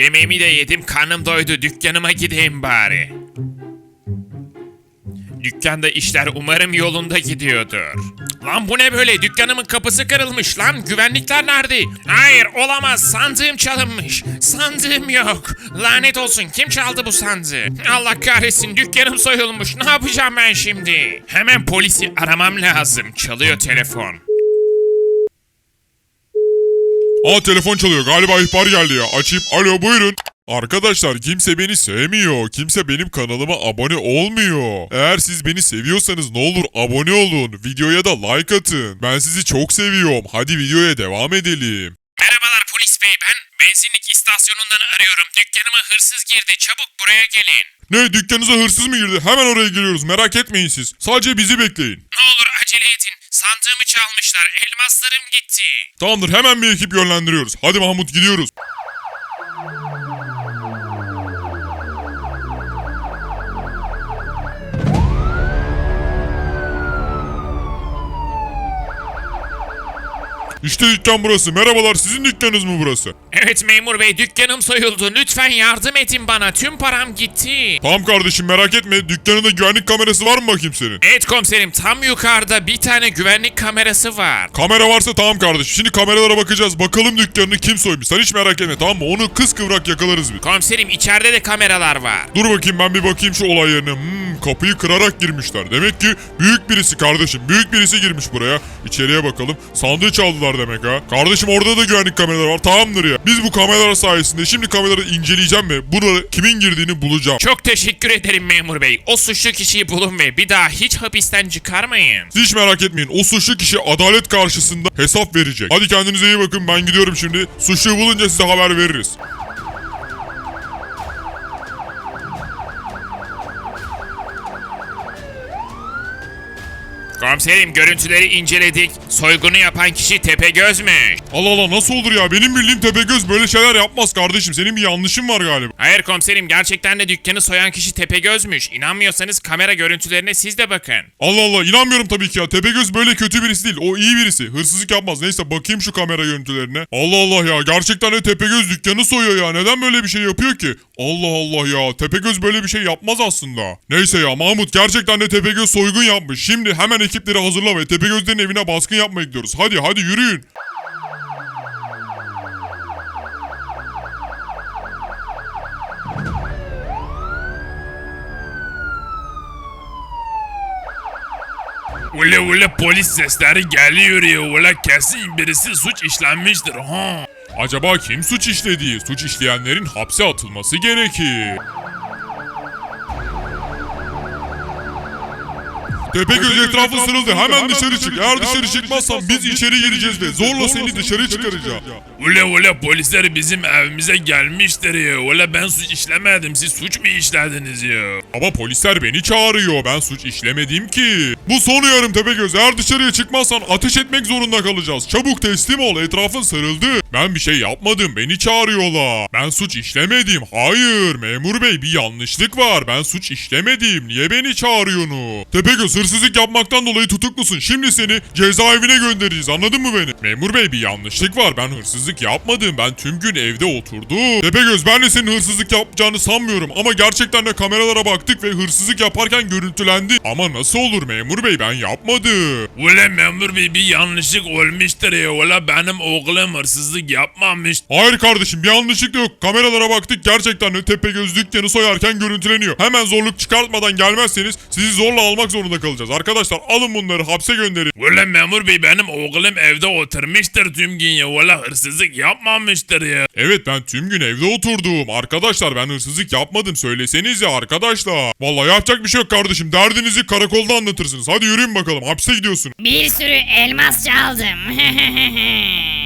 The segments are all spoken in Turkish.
yemeğimi de yedim karnım doydu dükkanıma gideyim bari. Dükkanda işler umarım yolunda gidiyordur. Lan bu ne böyle? Dükkanımın kapısı kırılmış lan. Güvenlikler nerede? Hayır olamaz. Sandığım çalınmış. Sandığım yok. Lanet olsun. Kim çaldı bu sandığı? Allah kahretsin. Dükkanım soyulmuş. Ne yapacağım ben şimdi? Hemen polisi aramam lazım. Çalıyor telefon. Aa telefon çalıyor galiba ihbar geldi ya. Açayım. Alo buyurun. Arkadaşlar kimse beni sevmiyor. Kimse benim kanalıma abone olmuyor. Eğer siz beni seviyorsanız ne olur abone olun. Videoya da like atın. Ben sizi çok seviyorum. Hadi videoya devam edelim. Merhabalar polis bey ben benzinlik istasyonundan arıyorum. Dükkanıma hırsız girdi. Çabuk buraya gelin. Ne dükkanınıza hırsız mı girdi? Hemen oraya geliyoruz. Merak etmeyin siz. Sadece bizi bekleyin. Ne. Çalmışlar. Elmaslarım gitti. Tamamdır hemen bir ekip yönlendiriyoruz. Hadi Mahmut gidiyoruz. İşte dükkan burası. Merhabalar sizin dükkanınız mı burası? Evet memur bey dükkanım soyuldu. Lütfen yardım edin bana. Tüm param gitti. Tamam kardeşim merak etme. Dükkanında güvenlik kamerası var mı bakayım senin? Evet komiserim tam yukarıda bir tane güvenlik kamerası var. Kamera varsa tamam kardeşim. Şimdi kameralara bakacağız. Bakalım dükkanını kim soymuş. Sen hiç merak etme tamam mı? Onu kız kıvrak yakalarız biz. Komiserim içeride de kameralar var. Dur bakayım ben bir bakayım şu olay yerine. Hmm, kapıyı kırarak girmişler. Demek ki büyük birisi kardeşim. Büyük birisi girmiş buraya. İçeriye bakalım. Sandığı çaldılar demek ha. Kardeşim orada da güvenlik kameraları var. Tamamdır ya. Biz bu kameralar sayesinde şimdi kameraları inceleyeceğim ve burada kimin girdiğini bulacağım. Çok teşekkür ederim memur bey. O suçlu kişiyi bulun ve bir daha hiç hapisten çıkarmayın. Siz hiç merak etmeyin. O suçlu kişi adalet karşısında hesap verecek. Hadi kendinize iyi bakın. Ben gidiyorum şimdi. Suçluyu bulunca size haber veririz. Komiserim görüntüleri inceledik. Soygunu yapan kişi Tepegöz'müş. Allah Allah nasıl olur ya? Benim bildiğim Tepegöz böyle şeyler yapmaz kardeşim. Senin bir yanlışın var galiba. Hayır komiserim gerçekten de dükkanı soyan kişi Tepegöz'müş. İnanmıyorsanız kamera görüntülerine siz de bakın. Allah Allah inanmıyorum tabii ki ya. Tepegöz böyle kötü birisi değil. O iyi birisi. Hırsızlık yapmaz. Neyse bakayım şu kamera görüntülerine. Allah Allah ya. Gerçekten de Tepegöz dükkanı soyuyor ya. Neden böyle bir şey yapıyor ki? Allah Allah ya. Tepegöz böyle bir şey yapmaz aslında. Neyse ya Mahmut gerçekten de Tepegöz soygun yapmış. Şimdi hemen ekipleri hazırla ve Tepegözlerin evine baskın yapmaya gidiyoruz. Hadi hadi yürüyün. Ule ule polis sesleri geliyor ya. Ule kesin birisi suç işlenmiştir ha. Acaba kim suç işledi? Suç işleyenlerin hapse atılması gerekir. Tepegöz etrafı sarıldı. Hemen dışarı çık. Eğer dışarı çıkmazsan biz içeri gireceğiz ve zorla seni dışarı çıkaracağım. Ule ule polisler bizim evimize gelmiştir ya. Ule ben suç işlemedim. Siz suç mu işlediniz ya? Ama polisler beni çağırıyor. Ben suç işlemedim ki. Bu son uyarım Tepegöz. Eğer dışarıya çıkmazsan ateş etmek zorunda kalacağız. Çabuk teslim ol. Etrafın sarıldı. Ben bir şey yapmadım. Beni çağırıyorlar. Ben suç işlemedim. Hayır. Memur bey bir yanlışlık var. Ben suç işlemedim. Niye beni çağırıyorsunuz? Tepegöz hırsızlık yapmaktan dolayı tutuklusun. Şimdi seni cezaevine göndereceğiz. Anladın mı beni? Memur bey bir yanlışlık var. Ben hırsızlık yapmadım. Ben tüm gün evde oturdum. Tepegöz ben de senin hırsızlık yapacağını sanmıyorum. Ama gerçekten de kameralara baktık ve hırsızlık yaparken görüntülendi. Ama nasıl olur memur bey ben yapmadım. Ule memur bey bir yanlışlık olmuştur ya. Ule benim oğlum hırsızlık yapmamış. Hayır kardeşim bir yanlışlık yok. Kameralara baktık gerçekten de Tepegöz dükkanı soyarken görüntüleniyor. Hemen zorluk çıkartmadan gelmezseniz sizi zorla almak zorunda kalacağız. Arkadaşlar alın bunları hapse gönderin. Ule memur bey benim oğlum evde oturmuştur tüm gün ya. Ule hırsızlık yapmamıştır ya. Evet ben tüm gün evde oturdum. Arkadaşlar ben hırsızlık yapmadım söyleseniz ya arkadaşlar. Vallahi yapacak bir şey yok kardeşim. Derdinizi karakolda anlatırsınız. Hadi yürüyün bakalım hapse gidiyorsun. Bir sürü elmas çaldım.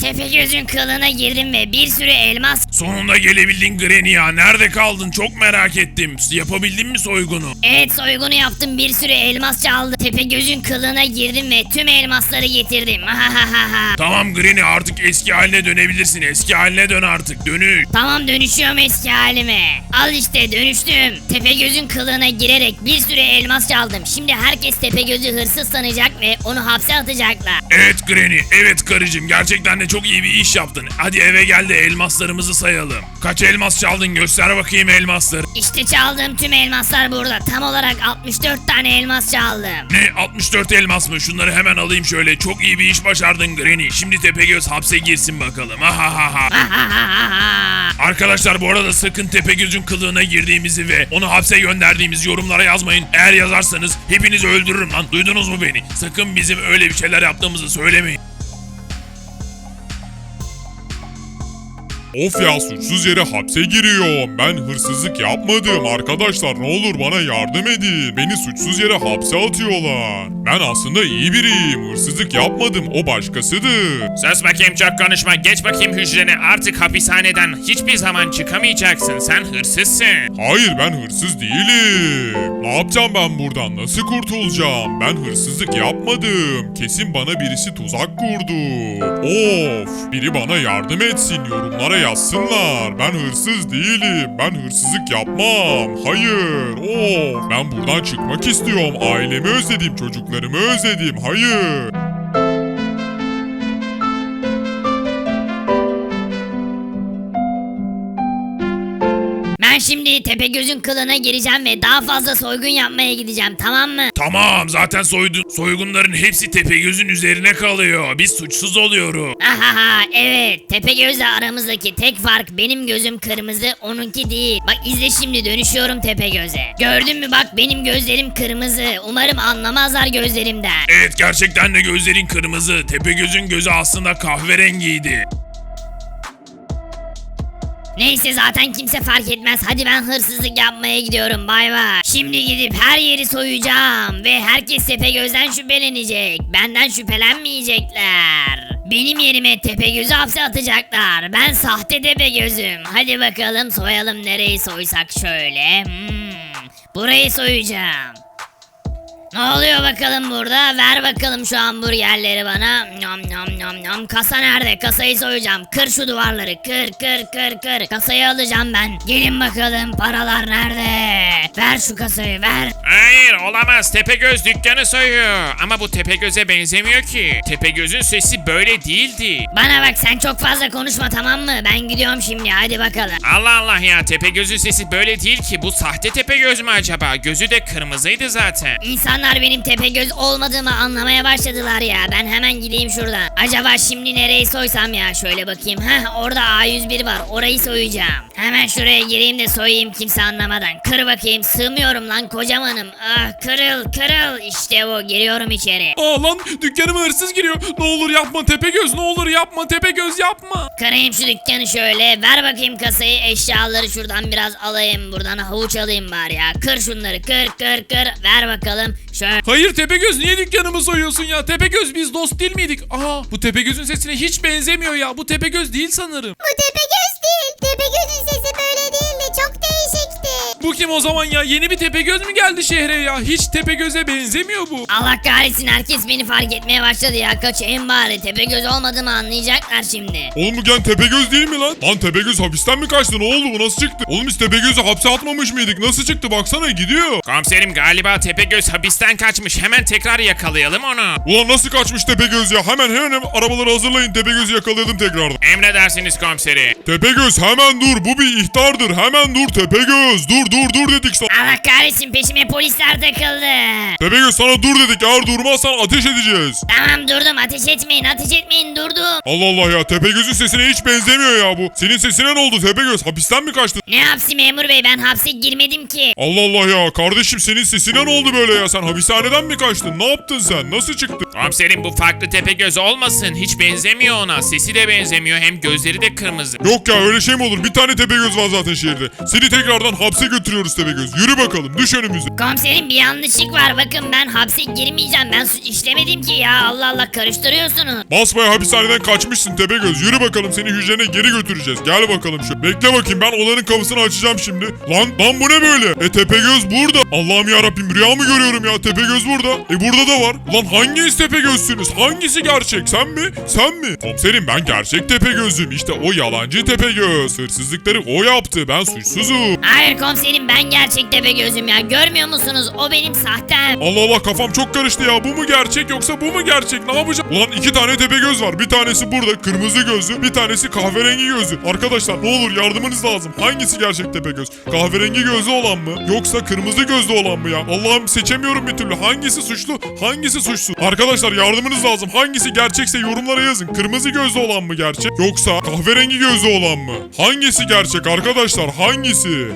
Tepegöz'ün kılığına girdim ve bir sürü elmas... Sonunda gelebildin Granny ya. Nerede kaldın? Çok merak ettim. Yapabildin mi soygunu? Evet soygunu yaptım bir sürü elmas çaldım. Tepegöz'ün kılığına girdim ve tüm elmasları getirdim. Tamam Granny artık eski haline dönebilirsin. Eski haline dön artık. Dönüş. tamam dönüşüyorum eski halime. Al işte dönüştüm. Tepegöz'ün kılığına girerek bir sürü elmas çaldım. Şimdi herkes Tepegöz'ü hırsız sanacak ve onu hapse atacaklar. Evet Granny. Evet karıcığım. Gerçekten de çok iyi bir iş yaptın. Hadi eve gel de elmaslarımızı sayalım. Kaç elmas çaldın göster bakayım elmasları. İşte çaldığım tüm elmaslar burada. Tam olarak 64 tane elmas çaldım. Ne 64 elmas mı? Şunları hemen alayım şöyle. Çok iyi bir iş başardın Granny. Şimdi Tepegöz hapse girsin bakalım. Ha ha ha ha. Arkadaşlar bu arada sakın Tepegöz'ün kılığına girdiğimizi ve onu hapse gönderdiğimizi yorumlara yazmayın. Eğer yazarsanız hepinizi öldürürüm lan. Duydunuz mu beni? Sakın bizim öyle bir şeyler yaptığımızı söylemeyin. Of ya suçsuz yere hapse giriyorum. Ben hırsızlık yapmadım. Arkadaşlar ne olur bana yardım edin. Beni suçsuz yere hapse atıyorlar. Ben aslında iyi biriyim. Hırsızlık yapmadım. O başkasıdır. Sus bakayım çok konuşma. Geç bakayım hücrene. Artık hapishaneden hiçbir zaman çıkamayacaksın. Sen hırsızsın. Hayır ben hırsız değilim. Ne yapacağım ben buradan? Nasıl kurtulacağım? Ben hırsızlık yapmadım. Kesin bana birisi tuzak kurdu. Of! Biri bana yardım etsin. Yorumlara yazsınlar. Ben hırsız değilim. Ben hırsızlık yapmam. Hayır. Of! Ben buradan çıkmak istiyorum. Ailemi özledim. Çocuklarımı özledim. Hayır. Ben şimdi Tepegöz'ün kılığına gireceğim ve daha fazla soygun yapmaya gideceğim tamam mı? Tamam zaten soydun, soygunların hepsi Tepegöz'ün üzerine kalıyor. Biz suçsuz oluyoruz. Ahaha evet Tepegöz'le aramızdaki tek fark benim gözüm kırmızı onunki değil. Bak izle şimdi dönüşüyorum Tepegöz'e. Gördün mü bak benim gözlerim kırmızı. Umarım anlamazlar gözlerimden. Evet gerçekten de gözlerin kırmızı. Tepegöz'ün gözü aslında kahverengiydi. Neyse zaten kimse fark etmez. Hadi ben hırsızlık yapmaya gidiyorum. Bay bay. Şimdi gidip her yeri soyacağım. Ve herkes Tepegöz'den şüphelenecek. Benden şüphelenmeyecekler. Benim yerime Tepegöz'ü hapse atacaklar. Ben sahte Tepegöz'üm. Hadi bakalım soyalım nereyi soysak şöyle. Hmm, burayı soyacağım. Ne oluyor bakalım burada? Ver bakalım şu hamburgerleri bana. Nam nam nam nam. Kasa nerede? Kasayı soyacağım. Kır şu duvarları. Kır kır kır kır. Kasayı alacağım ben. Gelin bakalım paralar nerede? Ver şu kasayı ver. Hayır olamaz. Tepegöz dükkanı soyuyor. Ama bu Tepegöz'e benzemiyor ki. Tepegöz'ün sesi böyle değildi. Bana bak sen çok fazla konuşma tamam mı? Ben gidiyorum şimdi hadi bakalım. Allah Allah ya Tepegöz'ün sesi böyle değil ki. Bu sahte Tepegöz mü acaba? Gözü de kırmızıydı zaten. İnsanlar benim Tepegöz olmadığımı anlamaya başladılar ya. Ben hemen gideyim şuradan. Acaba şimdi nereyi soysam ya? Şöyle bakayım. Heh orada A101 var. Orayı soyacağım. Hemen şuraya gireyim de soyayım kimse anlamadan. Kır bakayım. Sığmıyorum lan kocamanım. Ah kırıl kırıl. İşte bu. Giriyorum içeri. Aa lan dükkanıma hırsız giriyor. Ne olur yapma Tepegöz ne olur yapma Tepegöz yapma. Kırayım şu dükkanı şöyle. Ver bakayım kasayı. Eşyaları şuradan biraz alayım. Buradan havuç alayım bari ya. Kır şunları. Kır kır kır. Ver bakalım. Şöyle. Hayır Tepegöz niye dükkanımı soyuyorsun ya? Tepegöz biz dost değil miydik? Aa bu Tepegöz'ün sesine hiç benzemiyor ya. Bu Tepegöz değil sanırım. Bu Tepegöz değil. Tepegöz'ün sesi Bu kim o zaman ya? Yeni bir Tepegöz mü geldi şehre ya? Hiç Tepegöz'e benzemiyor bu. Allah kahretsin herkes beni fark etmeye başladı ya. Kaçayım bari. Tepegöz olmadığımı anlayacaklar şimdi. Oğlum bu gen Tepegöz değil mi lan? Lan Tepegöz hapisten mi kaçtı? Ne oldu bu? Nasıl çıktı? Oğlum biz Tepegöz'ü hapse atmamış mıydık? Nasıl çıktı? Baksana gidiyor. Komiserim galiba Tepegöz hapisten kaçmış. Hemen tekrar yakalayalım onu. Ulan nasıl kaçmış Tepegöz ya? Hemen hemen arabaları hazırlayın. Tepegöz'ü yakalayalım tekrardan. Emredersiniz komiseri. Tepegöz hemen dur. Bu bir ihtardır. Hemen dur Tepegöz. Dur dur dur dedik sana. Allah kahretsin peşime polisler takıldı. Tepegöz sana dur dedik. Eğer durmazsan ateş edeceğiz. Tamam durdum ateş etmeyin ateş etmeyin durdum. Allah Allah ya Tepegöz'ün sesine hiç benzemiyor ya bu. Senin sesine ne oldu Tepegöz? Hapisten mi kaçtın? Ne yapsın memur bey ben hapse girmedim ki. Allah Allah ya kardeşim senin sesine ne oldu böyle ya? Sen hapishaneden mi kaçtın? Ne yaptın sen? Nasıl çıktın? Komiserim bu farklı Tepegöz olmasın. Hiç benzemiyor ona. Sesi de benzemiyor. Hem gözleri de kırmızı. Yok ya öyle şey mi olur? Bir tane Tepegöz var zaten şehirde. Seni tekrardan hapse götürüyoruz Tepegöz. Yürü bakalım düş önümüze. Komiserim bir yanlışlık var bakın ben hapse girmeyeceğim ben suç işlemedim ki ya Allah Allah karıştırıyorsunuz. Basmaya hapishaneden kaçmışsın Tepegöz. Yürü bakalım seni hücrene geri götüreceğiz. Gel bakalım şu. Bekle bakayım ben odanın kapısını açacağım şimdi. Lan lan bu ne böyle? E Tepegöz burada. Allah'ım ya Rabbim rüya mı görüyorum ya? Tepegöz burada. E burada da var. Lan hanginiz Tepegözsünüz? Hangisi gerçek? Sen mi? Sen mi? Komiserim ben gerçek Tepegöz'üm. İşte o yalancı Tepegöz. Hırsızlıkları o yaptı. Ben suçsuzum. Hayır komiserim benim ben gerçek tepe gözüm ya. Görmüyor musunuz? O benim sahtem. Allah Allah kafam çok karıştı ya. Bu mu gerçek yoksa bu mu gerçek? Ne yapacağım? Ulan iki tane tepe göz var. Bir tanesi burada kırmızı gözlü. Bir tanesi kahverengi gözlü. Arkadaşlar ne olur yardımınız lazım. Hangisi gerçek tepe göz? Kahverengi gözlü olan mı? Yoksa kırmızı gözlü olan mı ya? Allah'ım seçemiyorum bir türlü. Hangisi suçlu? Hangisi suçsuz? Arkadaşlar yardımınız lazım. Hangisi gerçekse yorumlara yazın. Kırmızı gözlü olan mı gerçek? Yoksa kahverengi gözlü olan mı? Hangisi gerçek arkadaşlar? Hangisi?